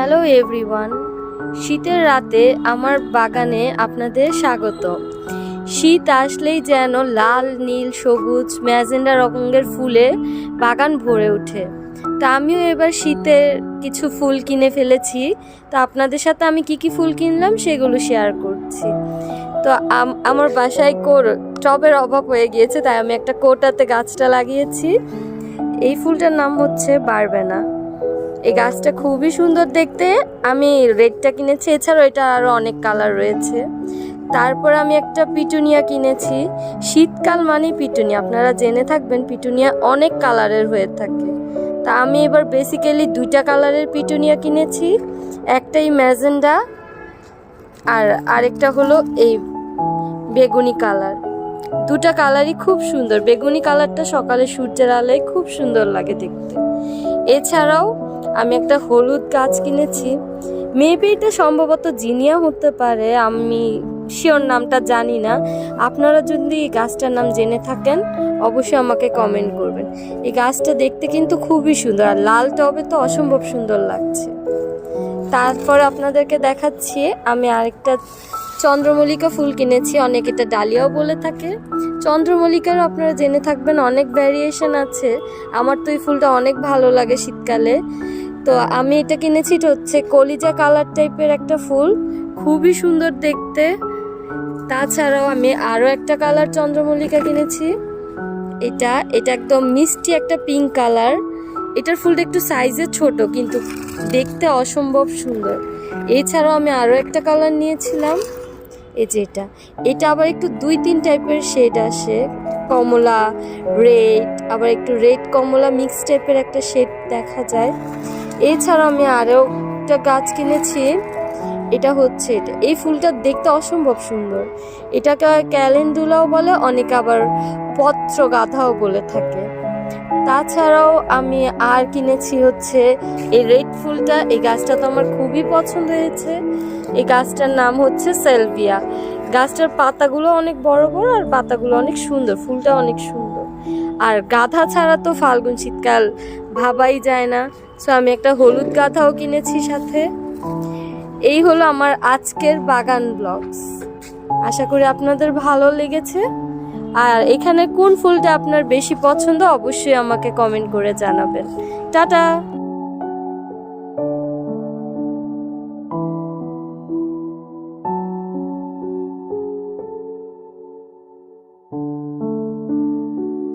Hello everyone শীতের রাতে আমার বাগানে আপনাদের স্বাগত। শীত আসলেই যেন লাল, নীল, সবুজ, ম্যাজেন্ডা রঙের ফুলে বাগান ভরে ওঠে। তা আমিও এবার শীতের কিছু ফুল কিনে ফেলেছি। তো আপনাদের সাথে আমি কি কি ফুল কিনলাম সেগুলো শেয়ার করছি। তো আমার বাসায় কোর, টবের অভাব হয়ে গিয়েছে, তাই আমি একটা কোটাতে গাছটা লাগিয়েছি। এই ফুলটার নাম হচ্ছে বারবেনা। এই গাছটা খুবই সুন্দর দেখতে। আমি রেডটা কিনেছি, এছাড়াও এটা আরও অনেক কালার রয়েছে। তারপর আমি একটা পিটুনিয়া কিনেছি। শীতকাল মানে পিটুনিয়া। আপনারা জেনে থাকবেন, পিটুনিয়া অনেক কালারের হয়ে থাকে। তা আমি এবার বেসিক্যালি দুইটা কালারের পিটুনিয়া কিনেছি। একটাই ম্যাজেন্ডা আর আরেকটা হলো এই বেগুনি কালার দুটা কালারই খুব সুন্দর। বেগুনি কালারটা সকালে সূর্যের আলোয় খুব সুন্দর লাগে দেখতে। এছাড়াও আমি একটা হলুদ গাছ কিনেছি। মেবি এটা সম্ভবত জিনিয়া হতে পারে, আমি শিওর নামটা জানি না। আপনারা যদি এই গাছটার নাম জেনে থাকেন, অবশ্যই আমাকে কমেন্ট করবেন। এই গাছটা দেখতে কিন্তু খুবই সুন্দর, আর লাল টবে তো অসম্ভব সুন্দর লাগছে। তারপর আপনাদেরকে দেখাচ্ছি, আমি আরেকটা চন্দ্রমল্লিকা ফুল কিনেছি, অনেক এটা ডালিয়াও বলে থাকে। চন্দ্রমল্লিকারও আপনারা জেনে থাকবেন অনেক ভ্যারিয়েশন আছে। আমার তো এই ফুলটা অনেক ভালো লাগে শীতকালে। তো আমি এটা কিনেছি, এটা হচ্ছে কলিজা কালার টাইপের একটা ফুল। খুবই সুন্দর দেখতে। তাছাড়াও আমি আরও একটা কালার চন্দ্রমল্লিকা কিনেছি। এটা এটা একদম মিষ্টি একটা পিঙ্ক কালার এটার ফুলটা একটু সাইজে ছোট, কিন্তু দেখতে অসম্ভব সুন্দর। এছাড়াও আমি আরও একটা কালার নিয়েছিলাম। এই যে এটা। এটা আবার একটু দুই, তিন টাইপের শেড আসে। কমলা রেড আবার একটু রেড কমলা মিক্স টাইপের একটা শেড দেখা যায়। এছাড়া আমি আরও একটা গাছ কিনেছি। এটা হচ্ছে এটা। এই ফুলটা দেখতে অসম্ভব সুন্দর। এটাকে ক্যালেন্ডুলাও বলে, অনেকে আবার পত্র গাধাও বলে থাকে। তাছাড়াও আমি আর কিনেছি হচ্ছে এই রেড ফুলটা। এই গাছটা তো আমার খুবই পছন্দ হয়েছে। এই গাছটার নাম হচ্ছে সেলভিয়া। গাছটার পাতাগুলো অনেক বড় বড় আর পাতাগুলো অনেক সুন্দর, ফুলটা অনেক সুন্দর। আর গাধা ছাড়া তো ফাল্গুন শীতকাল ভাবাই যায় না। সো আমি একটা হলুদ গাধাও কিনেছি সাথে। এই হলো আমার আজকের বাগান ব্লগস। আশা করি আপনাদের ভালো লেগেছে। আর এখানে কোন ফুলটা আপনার বেশি পছন্দ অবশ্যই আমাকে কমেন্ট করে জানাবেন। টাটা!